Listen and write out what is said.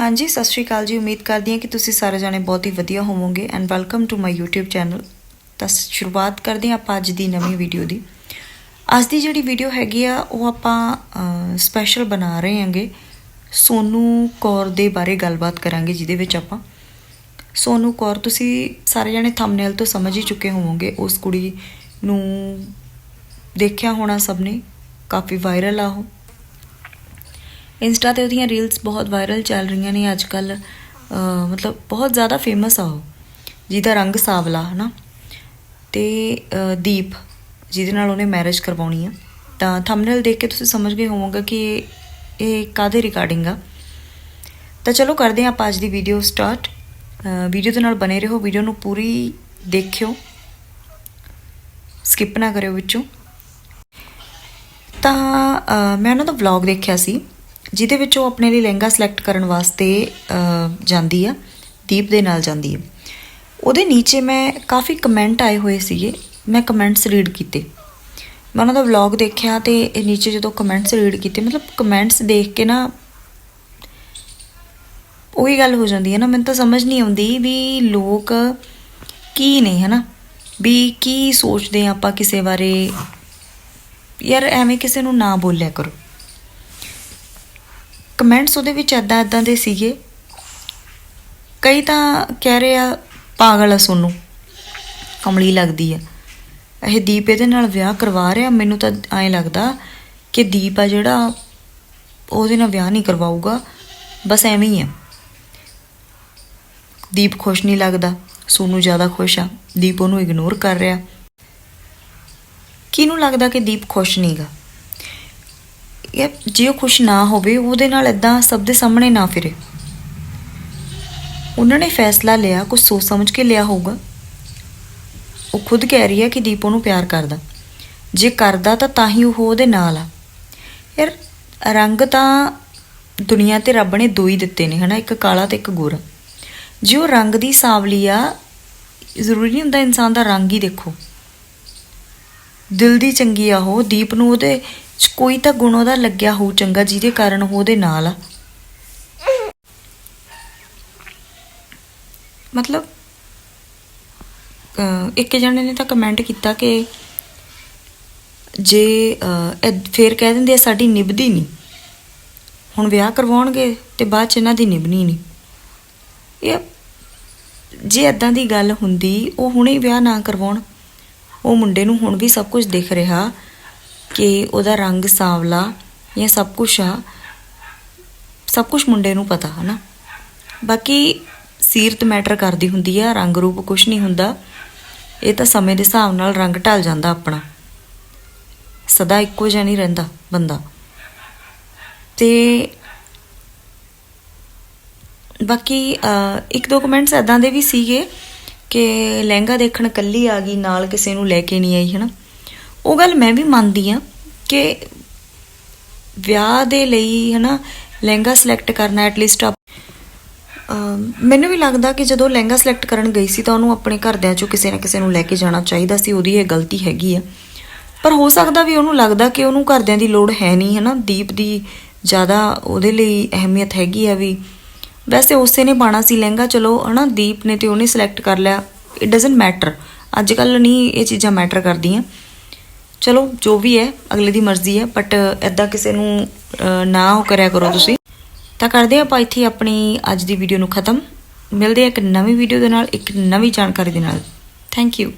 ਹਾਂਜੀ, ਸਤਿ ਸ਼੍ਰੀ ਅਕਾਲ ਜੀ। ਉਮੀਦ ਕਰਦੀ ਹਾਂ ਕਿ ਤੁਸੀਂ ਸਾਰੇ ਜਾਣੇ ਬਹੁਤ ਹੀ ਵਧੀਆ ਹੋਵੋਗੇ and welcome to my YouTube channel ਤਾਂ ਸ਼ੁਰੂਆਤ ਕਰਦੇ ਹਾਂ ਆਪਾਂ ਅੱਜ ਦੀ ਨਵੀਂ ਵੀਡੀਓ ਦੀ। ਅੱਜ ਦੀ ਜਿਹੜੀ ਵੀਡੀਓ ਹੈਗੀ ਆ, ਉਹ ਆਪਾਂ ਸਪੈਸ਼ਲ ਬਣਾ ਰਹੇ ਹਾਂਗੇ। ਸੋਨੂ ਕੌਰ ਦੇ ਬਾਰੇ ਗੱਲਬਾਤ ਕਰਾਂਗੇ, ਜਿਹਦੇ ਵਿੱਚ ਆਪਾਂ। ਸੋਨੂ ਕੌਰ, ਤੁਸੀਂ ਸਾਰੇ ਜਾਣੇ ਥੰਬਨੇਲ ਤੋਂ ਸਮਝ ਹੀ ਚੁੱਕੇ ਹੋਵੋਗੇ। ਉਸ ਕੁੜੀ ਨੂੰ ਦੇਖਿਆ ਹੋਣਾ ਸਭ ਨੇ। ਕਾਫੀ ਵਾਇਰਲ ਆ ਉਹ। ਇੰਸਟਾ ਤੇ ਉਹਦੀਆਂ ਰੀਲਸ ਬਹੁਤ ਵਾਇਰਲ ਚੱਲ ਰਹੀਆਂ ਨੇ ਅੱਜ ਕੱਲ ਮਤਲਬ ਬਹੁਤ ਜ਼ਿਆਦਾ ਫੇਮਸ ਆ ਉਹ। ਜਿਹਦਾ ਰੰਗ ਸਾਵਲਾ ਹਨਾ? ਤੇ ਅਹ, ਦੀਪ ਜਿਹਦੇ ਨਾਲ ਉਹਨੇ ਮੈਰਿਜ ਕਰਵਾਉਣੀ ਆ। ਤਾਂ ਥੰਬਨੇਲ ਦੇਖ ਕੇ ਤੁਸੀਂ ਸਮਝ ਗਏ ਹੋਵੋਗੇ ਕਿ ਇਹ- ਇਹ ਕਾਦੇ ਰਿਗਾਰਡਿੰਗ ਆ। ਤਾਂ ਚਲੋ ਕਰਦੇ ਹਾਂ ਆਪਾਂ ਅੱਜ ਦੀ ਵੀਡੀਓ ਸਟਾਰਟ ਵੀਡੀਓ ਦੇ ਨਾਲ ਬਨੇ ਰਹੋ। ਵੀਡੀਓ ਨੂੰ ਪੂਰੀ ਦੇਖਿਓ। ਸਕਿਪ ਨਾ ਕਰਿਓ ਵਿੱਚੋਂ। ਤਾਂ ਮੈਂ ਉਹਨਾਂ ਦਾ ਵਲੌਗ ਦੇਖਿਆ ਸੀ। ਜਿਹਦੇ ਵਿੱਚ ਉਹ ਆਪਣੇ ਲਈ ਲਹਿੰਗਾ ਸਿਲੈਕਟ ਕਰਨ ਵਾਸਤੇ ਜਾਂਦੀ ਆ, ਦੀਪ ਦੇ ਨਾਲ ਜਾਂਦੀ ਹੈ ਉਹਦੇ ਨੀਚੇ ਮੈਂ ਕਾਫੀ ਕਮੈਂਟ ਆਏ ਹੋਏ ਸੀਗੇ, ਮੈਂ ਕਮੈਂਟਸ ਰੀਡ ਕੀਤੇ। ਮੈਂ ਉਹਨਾਂ ਦਾ ਵਲੌਗ ਦੇਖਿਆ ਤੇ ਇਹ ਨੀਚੇ ਜਦੋਂ ਕਮੈਂਟਸ ਰੀਡ ਕੀਤੇ, ਮਤਲਬ ਕਮੈਂਟਸ ਦੇਖ ਕੇ ਨਾ ਉਹੀ ਗੱਲ ਹੋ ਜਾਂਦੀ ਹੈ ਨਾ, ਮੈਨੂੰ ਤਾਂ ਸਮਝ ਨਹੀਂ ਆਉਂਦੀ ਵੀ ਲੋਕ ਕੀ ਨੇ, ਹਨਾ? ਵੀ ਕੀ ਸੋਚਦੇ ਆ ਆਪਾਂ ਕਿਸੇ ਬਾਰੇ? ਯਾਰ ਐਵੇਂ ਕਿਸੇ ਨੂੰ ਨਾ ਬੋਲਿਆ ਕਰੋ। ਕਮੈਂਟਸ ਉਹਦੇ ਵਿੱਚ ਐਦਾਂ ਐਦਾਂ ਦੇ ਸੀਗੇ। ਕਈ ਤਾਂ ਕਹਿ ਰਹੇ ਆ, ਪਾਗਲ ਆ ਸੋਨੂੰ। ਕਮਲੀ ਲੱਗਦੀ ਆ। ਇਹ ਦੀਪ ਇਹਦੇ ਨਾਲ ਵਿਆਹ ਕਰਵਾ ਰਿਹਾ। ਮੈਨੂੰ ਤਾਂ ਐਂ ਲੱਗਦਾ ਕਿ ਦੀਪ ਆ ਜਿਹੜਾ, ਉਹਦੇ ਨਾਲ ਵਿਆਹ ਨਹੀਂ ਕਰਵਾਊਗਾ। ਬਸ ਐਵੇਂ ਹੀ ਆ। ਦੀਪ ਖੁਸ਼ ਨਹੀਂ ਲੱਗਦਾ। ਸੋਨੂੰ ਜ਼ਿਆਦਾ ਖੁਸ਼ ਆ। ਦੀਪ ਉਹਨੂੰ ਇਗਨੋਰ ਕਰ ਰਿਹਾ। ਕਿਹਨੂੰ ਲੱਗਦਾ ਕਿ ਦੀਪ ਖੁਸ਼ ਨਹੀਂਗਾ? ਇਹ ਜੇ ਉਹ ਖੁਸ਼ ਨਾ ਹੋਵੇ, ਉਹਦੇ ਨਾਲ ਇਦਾਂ ਸਭ ਦੇ ਸਾਹਮਣੇ ਨਾ ਫਿਰੇ। ਉਹਨਾਂ ਨੇ ਫੈਸਲਾ ਲਿਆ ਕੁਝ ਸੋਚ ਸਮਝ ਕੇ ਲਿਆ ਹੋਊਗਾ। ਉਹ ਖੁਦ ਕਹਿ ਰਹੀ ਹੈ ਕਿ ਦੀਪ ਉਹਨੂੰ ਪਿਆਰ ਕਰਦਾ। ਜੇ ਕਰਦਾ ਤਾਂ ਤਾਂ ਹੀ ਉਹ ਉਹਦੇ ਨਾਲ ਆ। ਯਾਰ, ਰੰਗ ਤਾਂ ਦੁਨੀਆ ਤੇ ਰੱਬ ਨੇ ਦੋ ਹੀ ਦਿੱਤੇ ਨੇ, ਹਨਾ? ਇੱਕ ਕਾਲਾ ਤੇ ਇੱਕ ਗੋਰਾ। ਜੇ ਉਹ ਰੰਗ ਦੀ ਸਾਵਲੀ ਆ, ਜ਼ਰੂਰੀ ਨਹੀਂ ਹੁੰਦਾ ਇਨਸਾਨ ਦਾ ਰੰਗ ਹੀ ਦੇਖੋ। ਦਿਲ ਦੀ ਚੰਗੀ ਆ ਉਹ, ਦੀਪ ਨੂੰ ਉਹਦੇ ਕੋਈ ਤਾਂ ਗੁਣ ਉਹਦਾ ਲੱਗਿਆ ਹੋਊ ਚੰਗਾ, ਜਿਹਦੇ ਕਾਰਨ ਉਹ ਉਹਦੇ ਨਾਲ ਆ। ਮਤਲਬ ਇੱਕ ਜਣੇ ਨੇ ਤਾਂ ਕਮੈਂਟ ਕੀਤਾ ਕਿ ਜੇ ਫੇਰ ਕਹਿ ਦਿੰਦੇ ਆ, ਸਾਡੀ ਨਿਭਦੀ ਨਹੀਂ ਹੁਣ ਵਿਆਹ ਕਰਵਾਉਣਗੇ ਤੇ ਬਾਅਦ ਚ ਇਹਨਾਂ ਦੀ ਨਿਭਣੀ ਨਹੀਂ ਇਹ ਜੇ ਇਦਾਂ ਦੀ ਗੱਲ ਹੁੰਦੀ, ਉਹ ਹੁਣੇ ਵਿਆਹ ਨਾ ਕਰਵਾਉਣ, ਉਹ ਮੁੰਡੇ ਨੂੰ ਹੁਣ ਵੀ ਸਭ ਕੁਝ ਦਿਖ ਰਿਹਾ। ਕਿ ਉਹਦਾ ਰੰਗ ਸਾਵਲਾ ਇਹ ਸਭ ਕੁਝ ਆ, ਸਭ ਕੁਝ ਮੁੰਡੇ ਨੂੰ ਪਤਾ, ਹਨਾ? ਬਾਕੀ ਸੀਰਤ ਮੈਟਰ ਕਰਦੀ ਹੁੰਦੀ ਆ, ਰੰਗ ਰੂਪ ਕੁਝ ਨਹੀਂ ਹੁੰਦਾ। ਇਹ ਤਾਂ ਸਮੇਂ ਦੇ ਹਿਸਾਬ ਨਾਲ ਰੰਗ ਢਲ ਜਾਂਦਾ ਆਪਣਾ। ਸਦਾ ਇੱਕੋ ਜਿਹਾ ਨਹੀਂ ਰਹਿੰਦਾ ਬੰਦਾ। ਤੇ ਬਾਕੀ ਇੱਕ ਦੋ ਕਮੈਂਟਸ ਐਦਾਂ ਦੇ ਵੀ ਸੀਗੇ ਕਿ ਲਹਿੰਗਾ ਦੇਖਣ ਕੱਲੀ ਆ ਗਈ, ਨਾਲ ਕਿਸੇ ਨੂੰ ਲੈ ਕੇ ਨਹੀਂ ਆਈ, ਹਨਾ? ਉਹ ਗੱਲ ਮੈਂ ਵੀ ਮੰਨਦੀ ਆ ਕਿ ਵਿਆਹ ਦੇ ਲਈ ਹਨਾ, ਲਹਿੰਗਾ ਸਿਲੈਕਟ ਕਰਨਾ ਐਟਲੀਸਟ ਮੈਨੂੰ ਵੀ ਲੱਗਦਾ ਕਿ ਜਦੋਂ ਲਹਿੰਗਾ ਸਿਲੈਕਟ ਕਰਨ ਗਈ ਸੀ ਤਾਂ ਉਹਨੂੰ ਆਪਣੇ ਘਰਦਿਆਂ ਚੋਂ ਕਿਸੇ ਨਾ ਕਿਸੇ ਨੂੰ ਲੈ ਕੇ ਜਾਣਾ ਚਾਹੀਦਾ ਸੀ, ਉਹਦੀ ਇਹ ਗਲਤੀ ਹੈਗੀ ਆ। ਪਰ ਹੋ ਸਕਦਾ ਵੀ ਉਹਨੂੰ ਲੱਗਦਾ ਕਿ ਉਹਨੂੰ ਘਰਦਿਆਂ ਦੀ ਲੋੜ ਹੈ ਨਹੀਂ ਹਨਾ, ਦੀਪ ਦੀ ਜ਼ਿਆਦਾ ਉਹਦੇ ਲਈ ਅਹਿਮੀਅਤ ਹੈਗੀ ਆ ਵੀ। ਵੈਸੇ ਉਸੇ ਨੇ ਪਾਣਾ ਸੀ ਲਹਿੰਗਾ, ਚਲੋ ਹਨਾ, ਦੀਪ ਨੇ ਤੇ ਉਹਨੇ ਸਿਲੈਕਟ ਕਰ ਲਿਆ ਇਟ ਡਸਨਟ ਮੈਟਰ ਅੱਜ ਕੱਲ ਨਹੀਂ ਇਹ ਚੀਜ਼ਾਂ ਮੈਟਰ ਕਰਦੀਆਂ। ਚਲੋ, ਜੋ ਵੀ ਹੈ, ਅਗਲੇ ਦੀ ਮਰਜ਼ੀ ਹੈ ਬਟ ਐਦਾਂ ਕਿਸੇ ਨੂੰ ਨਾ ਉਹ ਕਰਿਆ ਕਰੋ ਤੁਸੀਂ। ਤਾਂ ਕਰਦੇ ਹਾਂ ਆਪਾਂ ਇੱਥੇ ਆਪਣੀ ਅੱਜ ਦੀ ਵੀਡੀਓ ਨੂੰ ਖਤਮ। ਮਿਲਦੇ ਹਾਂ ਇੱਕ ਨਵੀਂ ਵੀਡੀਓ ਦੇ ਨਾਲ, ਇੱਕ ਨਵੀਂ ਜਾਣਕਾਰੀ ਦੇ ਨਾਲ। Thank you